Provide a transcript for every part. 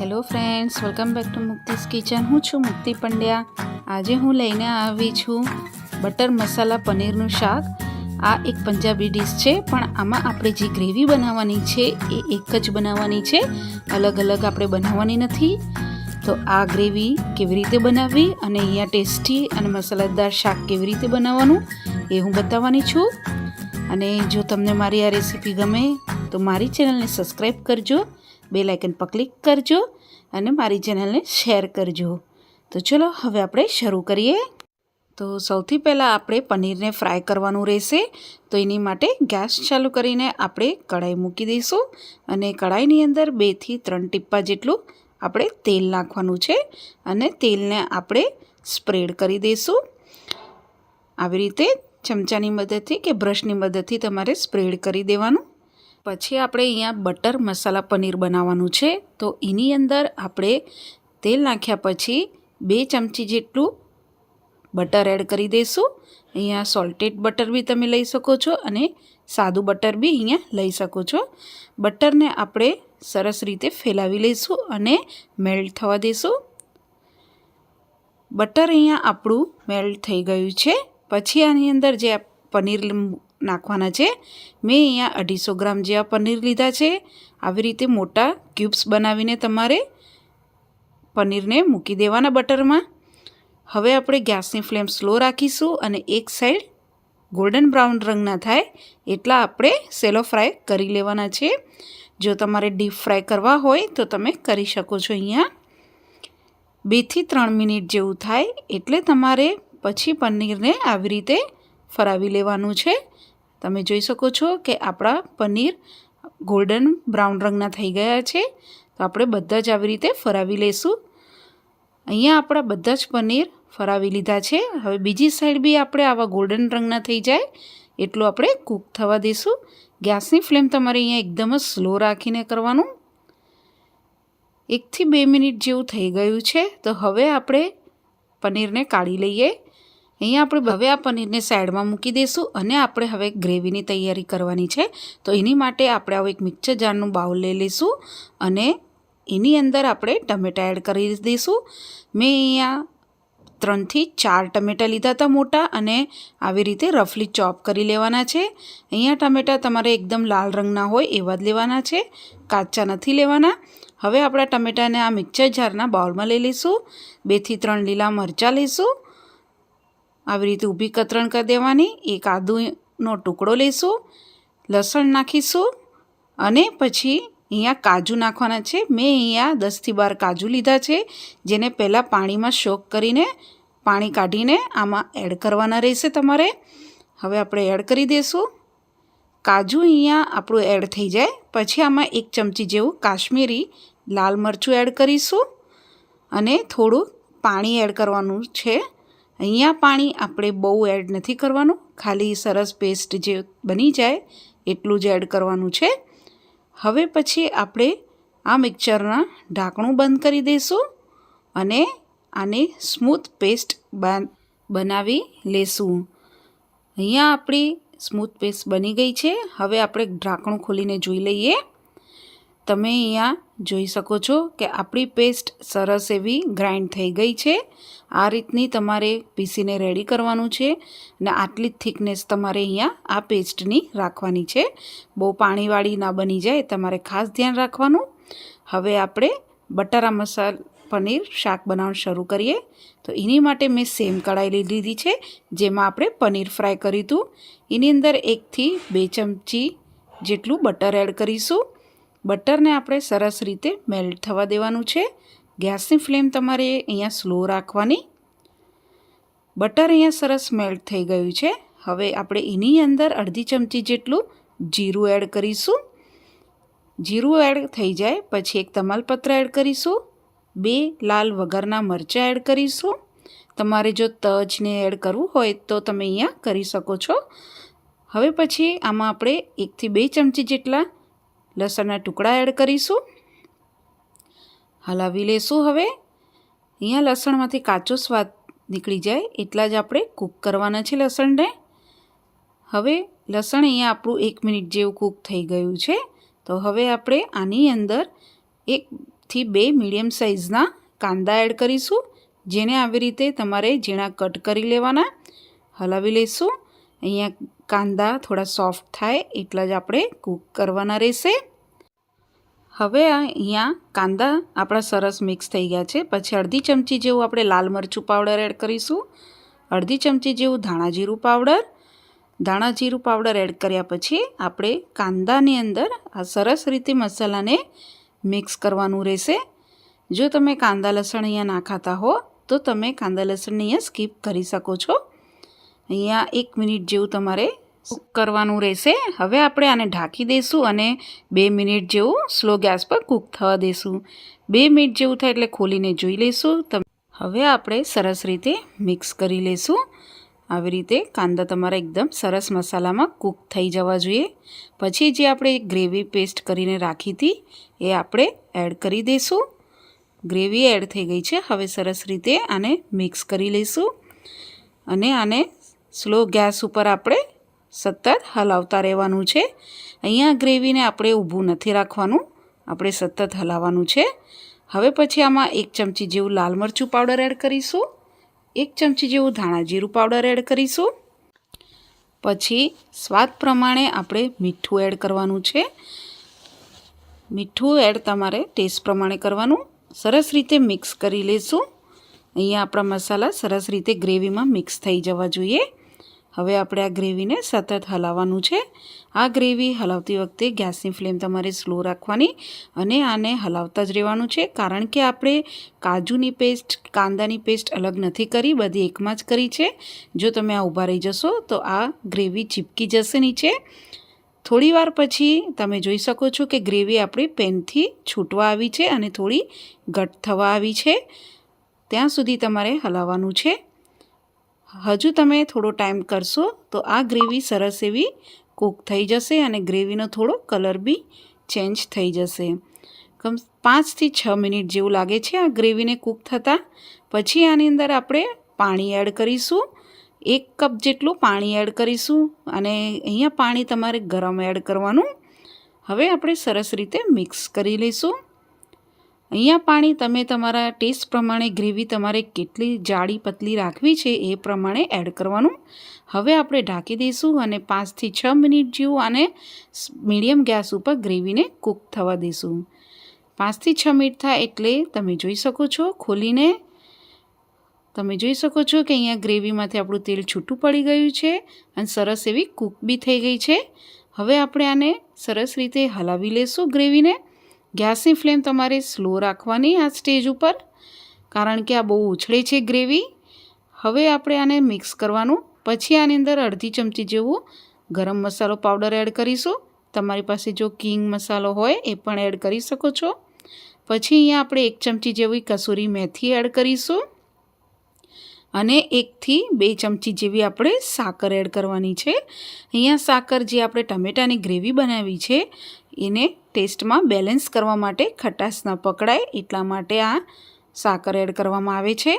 Hello friends, welcome back to Mukti's kitchen. હું છું મુક્તિ પંડ્યા. આજે હું લઈને આવી છું બટર મસાલા પનીરનું શાક. આ એક પંજાબી ડીશ છે, પણ આમાં આપણે જે ગ્રેવી બનાવવાની છે, એ એક જ બનાવવાની છે. અલગ અલગ આપણે બનાવવાની નથી. તો આ ગ્રેવી કેવી રીતે બનાવવી અને અહીંયા ટેસ્ટી અને મસાલેદાર શાક કેવી રીતે બનાવવાનું, એ હું બતાવવાની છું. અને જો તમને મારી આ રેસીપી ગમે, તો મારી ચેનલને સબસ્ક્રાઈબ કરજો. બે આઇકન પર ક્લિક કરજો અને મારી ચેનલને શેર કરજો. તો ચલો, હવે આપણે શરૂ કરીએ. તો સૌથી પહેલાં આપણે પનીરને ફ્રાય કરવાનું રહેશે. તો એની માટે ગેસ ચાલુ કરીને આપણે કઢાઈ મૂકી દઈશું અને કઢાઈની અંદર બેથી ત્રણ ટીપ્પા જેટલું આપણે તેલ નાખવાનું છે અને તેલને આપણે સ્પ્રેડ કરી દઈશું. આવી રીતે ચમચાની મદદથી કે બ્રશની મદદથી તમારે સ્પ્રેડ કરી દેવાનું. પછી આપણે અહીંયા બટર મસાલા પનીર બનાવવાનું છે. તો એની અંદર આપણે તેલ નાખ્યા પછી બે ચમચી જેટલું બટર એડ કરી દઈશું. અહીંયા સોલ્ટેડ બટર બી તમે લઈ શકો છો અને સાદું બટર બી અહીંયા લઈ શકો છો. બટરને આપણે સરસ રીતે ફેલાવી લઈશું અને મેલ્ટ થવા દઈશું. બટર અહીંયા આપણું મેલ્ટ થઈ ગયું છે. પછી આની અંદર જે પનીર નાખવાના છે. મેં અહીંયા અઢીસો ગ્રામ જેવા પનીર લીધા છે, આવી રીતે મોટા ક્યુબ્સ બનાવીને તમારે પનીરને મૂકી દેવાના બટરમાં. હવે આપણે ગેસની ફ્લેમ સ્લો રાખીશું અને એક સાઈડ ગોલ્ડન બ્રાઉન રંગના થાય એટલા આપણે સેલો ફ્રાય કરી લેવાના છે. જો તમારે ડીપ ફ્રાય કરવા હોય તો તમે કરી શકો છો અહીંયા. બેથી ત્રણ મિનિટ જેવું થાય એટલે તમારે પછી પનીરને આવી રીતે ફરાવી લેવાનું છે. તમે જોઈ શકો છો કે આપણા પનીર ગોલ્ડન બ્રાઉન રંગના થઈ ગયા છે. તો આપણે બધા જ આવી રીતે ફરાવી લઈશું. અહીંયા આપણા બધા જ પનીર ફરાવી લીધા છે. હવે બીજી સાઈડ બી આપણે આવા ગોલ્ડન રંગના થઈ જાય એટલું આપણે કૂક થવા દઈશું. ગેસની ફ્લેમ તમારે અહીંયા એકદમ જ સ્લો રાખીને કરવાનું. એકથી બે મિનિટ જેવું થઈ ગયું છે. તો હવે આપણે પનીરને કાઢી લઈએ. અહીંયા આપણે હવે આ પનીરને સાઈડમાં મૂકી દઈશું અને આપણે હવે ગ્રેવીની તૈયારી કરવાની છે. તો એની માટે આપણે આવું એક મિક્સર જારનું બાઉલ લઈ લઈશું અને એની અંદર આપણે ટમેટાં એડ કરી દઈશું. મેં અહીંયા ત્રણથી ચાર ટમેટાં લીધા હતા મોટા અને આવી રીતે રફલી ચોપ કરી લેવાના છે. અહીંયા ટમેટાં તમારે એકદમ લાલ રંગના હોય એવા જ લેવાના છે. કાચા નથી લેવાના. હવે આપણા ટમેટાને આ મિક્સર જારના બાઉલમાં લઈ લઈશું. બેથી ત્રણ લીલા મરચાં લઈશું. આવી રીતે ઊભી કતરણ કરી દેવાની. એક આદુનો ટુકડો લઈશું લસણ નાખીશું અને પછી અહીંયા કાજુ નાખવાના છે. મેં અહીંયા દસથી બાર કાજુ લીધા છે, જેને પહેલાં પાણીમાં શોક કરીને પાણી કાઢીને આમાં એડ કરવાના રહેશે તમારે. હવે આપણે એડ કરી દઈશું કાજુ અહીંયા આપણું એડ થઈ જાય. પછી આમાં એક ચમચી જેવું કાશ્મીરી લાલ મરચું એડ કરીશું અને થોડું પાણી એડ કરવાનું છે. અહીંયા પાણી આપણે બહુ એડ નથી કરવાનું. ખાલી સરસ પેસ્ટ જે બની જાય, એટલું જ એડ કરવાનું છે. હવે પછી આપણે આ મિક્સરના ઢાંકણું બંધ કરી દઈશું અને આને સ્મૂથ પેસ્ટ બનાવી લેશું. અહીંયા આપણી સ્મૂથ પેસ્ટ બની ગઈ છે. હવે આપણે ઢાંકણું ખોલીને જોઈ લઈએ. તમે અહીંયા જોઈ શકો છો કે આપણી પેસ્ટ સરસ એવી ગ્રાઇન્ડ થઈ ગઈ છે. આ રીતની તમારે પીસીને રેડી કરવાનું છે અને આટલી જ થિકનેસ તમારે અહીંયા આ પેસ્ટની રાખવાની છે. બહુ પાણીવાળી ના બની જાય તમારે ખાસ ધ્યાન રાખવાનું. હવે આપણે બટારા મસાલ પનીર શાક બનાવવાનું શરૂ કરીએ. તો એની માટે મેં સેમ કઢાઈ લઈ લીધી છે, જેમાં આપણે પનીર ફ્રાય કર્યું હતું. એની અંદર એકથી બે ચમચી જેટલું બટર એડ કરીશું. બટરને આપણે સરસ રીતે મેલ્ટ થવા દેવાનું છે. ગેસની ફ્લેમ તમારે અહીંયા સ્લો રાખવાની. બટર અહીંયા સરસ મેલ્ટ થઈ ગયું છે. હવે આપણે એની અંદર અડધી ચમચી જેટલું જીરું એડ કરીશું. જીરું એડ થઈ જાય, પછી એક તમાલપત્ર એડ કરીશું. બે લાલ વગરના મરચાં એડ કરીશું. તમારે જો તજને એડ કરવું હોય તો તમે અહીંયા કરી શકો છો. હવે પછી આમાં આપણે એકથી બે ચમચી જેટલા લસણના ટુકડા એડ કરીશું. હલાવી લેશું હવે. અહીંયા લસણમાંથી કાચો સ્વાદ નીકળી જાય એટલા જ આપણે કૂક કરવાના છે લસણને. હવે લસણ અહીંયા આપણું એક મિનિટ જેવું કૂક થઈ ગયું છે. તો હવે આપણે આની અંદર એકથી બે મીડિયમ સાઇઝના કાંદા એડ કરીશું, જેને આવી રીતે તમારે ઝીણા કટ કરી લેવાના. હલાવી લઈશું અહીંયા કાંદા થોડા સોફ્ટ થાય એટલા જ આપણે કૂક કરવાના રહેશે. હવે અહીંયા કાંદા આપણા સરસ મિક્સ થઈ ગયા છે. પછી અડધી ચમચી જેવું આપણે લાલ મરચું પાવડર એડ કરીશું. અડધી ચમચી જેવું ધાણા જીરું પાવડર ધાણા જીરું પાવડર એડ કર્યા પછી આપણે કાંદાની અંદર આ સરસ રીતે મસાલાને મિક્સ કરવાનું રહેશે. જો તમે કાંદા લસણ અહીંયા ના ખાતા હો, તો તમે કાંદા લસણને અહીંયા સ્કીપ કરી શકો છો. અહીંયા એક મિનિટ જેવું તમારે કૂક કરવાનું રહેશે. હવે આપણે આને ઢાંકી દઈશું અને બે મિનિટ જેવું સ્લો ગેસ પર કૂક થવા દઈશું. બે મિનિટ જેવું થાય એટલે ખોલીને જોઈ લઈશું. હવે આપણે સરસ રીતે મિક્સ કરી લઈશું. આવી રીતે કાંદા તમારા એકદમ સરસ મસાલામાં કૂક થઈ જવા જોઈએ. પછી જે આપણે ગ્રેવી પેસ્ટ કરીને રાખી હતી, એ આપણે એડ કરી દઈશું. ગ્રેવી એડ થઈ ગઈ છે. હવે સરસ રીતે આને મિક્સ કરી લઈશું. અને આને સ્લો ગેસ ઉપર આપણે સતત હલાવતા રહેવાનું છે. અહીંયા ગ્રેવીને આપણે ઊભું નથી રાખવાનું, આપણે સતત હલાવવાનું છે. હવે પછી આમાં એક ચમચી જેવું લાલ મરચું પાવડર એડ કરીશું, એક ચમચી જેવું ધાણા જીરું પાવડર એડ કરીશું. પછી સ્વાદ પ્રમાણે આપણે મીઠું એડ કરવાનું છે. મીઠું એડ તમારે ટેસ્ટ પ્રમાણે કરવાનું, સરસ રીતે મિક્સ કરી લઈશું અહીંયા આપણા મસાલા સરસ રીતે ગ્રેવીમાં મિક્સ થઈ જવા જોઈએ. હવે આપણે આ ગ્રેવીને સતત હલાવવાનું છે. આ ગ્રેવી હલાવતી વખતે ગેસની ફ્લેમ તમારે સ્લો રાખવાની અને આને હલાવતા જ રહેવાનું છે. કારણ કે આપણે કાજુની પેસ્ટ, કાંદાની પેસ્ટ અલગ નથી કરી, બધી એકમાં જ કરી છે. જો તમે આ ઊભા રહી જશો, તો આ ગ્રેવી ચીપકી જશે નીચે. થોડી વાર પછી તમે જોઈ શકો છો કે ગ્રેવી આપણી પેનથી છૂટવા આવી છે અને થોડી ઘટ થવા આવી છે. ત્યાં સુધી તમારે હલાવવાનું છે. હજુ તમે થોડો ટાઈમ કરશો તો આ ગ્રેવી સરસ એવી કૂક થઈ જશે અને ગ્રેવીનો થોડો કલર બી ચેન્જ થઈ જશે. કમ પાંચથી છ મિનિટ જેવું લાગે છે આ ગ્રેવીને કૂક થતાં. પછી આની અંદર આપણે પાણી એડ કરીશું. એક કપ જેટલું પાણી એડ કરીશું અને અહીંયા પાણી તમારે ગરમ એડ કરવાનું. હવે આપણે સરસ રીતે મિક્સ કરી લઈશું. અહીંયા પાણી તમે તમારા ટેસ્ટ પ્રમાણે ગ્રેવી તમારે કેટલી જાડી પતલી રાખવી છે એ પ્રમાણે એડ કરવાનું. હવે આપણે ઢાંકી દઈશું અને પાંચથી છ મિનિટ જેવું આને મીડિયમ ગેસ ઉપર ગ્રેવીને કૂક થવા દઈશું. પાંચથી છ મિનિટ થાય એટલે તમે જોઈ શકો છો ખોલીને, તમે જોઈ શકો છો કે અહીંયા ગ્રેવીમાંથી આપણું તેલ છૂટું પડી ગયું છે અને સરસ એવી કૂક બી થઈ ગઈ છે. હવે આપણે આને સરસ રીતે હલાવી લઈશું ગ્રેવીને. ગેસની ફ્લેમ તમારે સ્લો રાખવાની આ સ્ટેજ ઉપર, કારણ કે આ બહુ ઉછળે છે ગ્રેવી. હવે આપણે આને મિક્સ કરવાનું, પછી આની અંદર અડધી ચમચી જેવું ગરમ મસાલો પાવડર એડ કરીશું. તમારી પાસે જો કિંગ મસાલો હોય એ પણ એડ કરી શકો છો. પછી અહીંયા આપણે એક ચમચી જેવી કસૂરી મેથી એડ કરીશું. અને એકથી બે ચમચી જેવી આપણે સાકર એડ કરવાની છે. અહીંયા સાકર જે આપણે ટમેટાની ગ્રેવી બનાવી છે એને ટેસ્ટમાં બેલેન્સ કરવા માટે ખટાશ ન પકડાય એટલા માટે આ સાકર એડ કરવામાં આવે છે.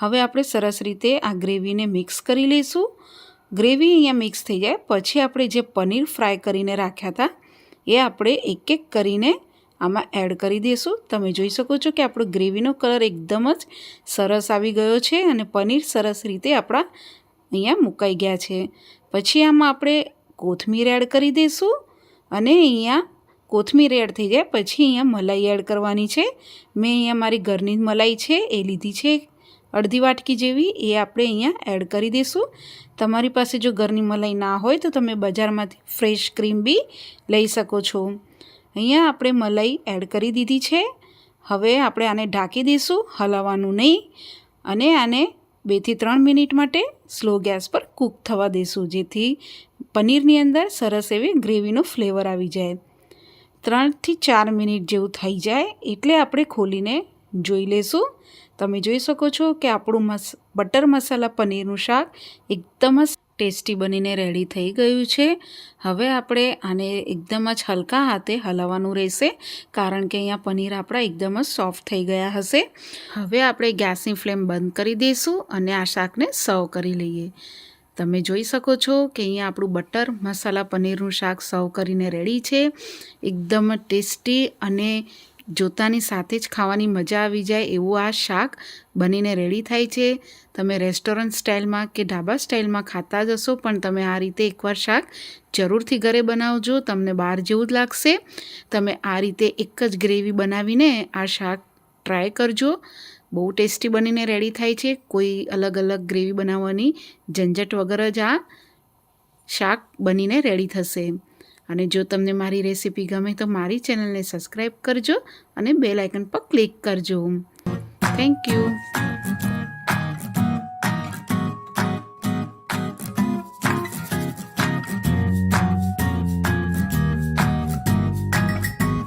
હવે આપણે સરસ રીતે આ ગ્રેવીને મિક્સ કરી લઈશું. ગ્રેવી અહીંયા મિક્સ થઈ જાય. પછી આપણે જે પનીર ફ્રાય કરીને રાખ્યા હતા, એ આપણે એક એક કરીને આમાં એડ કરી દઈશું. તમે જોઈ શકો છો કે આપણો ગ્રેવીનો કલર એકદમ જ સરસ આવી ગયો છે અને પનીર સરસ રીતે આપણા અહીંયા મુકાઈ ગયા છે. પછી આમાં આપણે કોથમીર એડ કરી દઈશું અને અહીંયા કોથમીર એડ થઈ જાય, પછી અહીંયા મલાઈ એડ કરવાની છે. મેં અહીંયા મારી ઘરની મલાઈ છે, એ લીધી છે અડધી વાટકી જેવી, એ આપણે અહીંયા એડ કરી દઈશું તમારી પાસે જો ઘરની મલાઈ ના હોય તો તમે બજારમાંથી ફ્રેશ ક્રીમ બી લઈ શકો છો. અહીંયા આપણે મલાઈ એડ કરી દીધી છે. હવે આપણે આને ઢાંકી દઈશું હલાવવાનું નહીં. અને આને બેથી ત્રણ મિનિટ માટે સ્લો ગેસ પર કૂક થવા દઈશું જેથી પનીરની અંદર સરસ એવી ગ્રેવીનો ફ્લેવર આવી જાય. ત્રણથી ચાર મિનિટ જેવું થઈ જાય એટલે આપણે ખોલીને જોઈ લેશું. તમે જોઈ શકો છો કે આપણું મસ, બટર મસાલા પનીરનું શાક એકદમ જ ટેસ્ટી બનીને રેડી થઈ ગયું છે. હવે આપણે આને એકદમ જ હલકા હાથે હલાવવાનું રહેશે કારણ કે અહીંયા પનીર આપણા એકદમ જ સોફ્ટ થઈ ગયા હશે. હવે આપણે ગેસની ફ્લેમ બંધ કરી દઈશું અને આ શાકને સર્વ કરી લઈએ. તમે જોઈ શકો છો કે અહીંયા આપણું બટર મસાલા પનીરનું શાક સર્વ કરીને રેડી છે. એકદમ ટેસ્ટી અને જોતાની સાથે જ ખાવાની મજા આવી જાય એવું આ શાક બનીને રેડી થાય છે. તમે રેસ્ટોરન્ટ સ્ટાઇલમાં કે ઢાબા સ્ટાઇલમાં ખાતા જ હશો, પણ તમે આ રીતે એકવાર શાક જરૂરથી ઘરે બનાવજો, તમને બહાર જેવું જ લાગશે. તમે આ રીતે એક જ ગ્રેવી બનાવીને આ શાક ટ્રાય કરજો. બહુ ટેસ્ટી બનીને રેડી થાય છે. કોઈ અલગ અલગ ગ્રેવી બનાવવાની ઝંઝટ વગર જ આ શાક બનીને રેડી થશે. અને જો તમને મારી રેસીપી ગમે તો મારી ચેનલને સબસ્ક્રાઈબ કરજો અને બેલ આઇકન પર ક્લિક કરજો. Thank you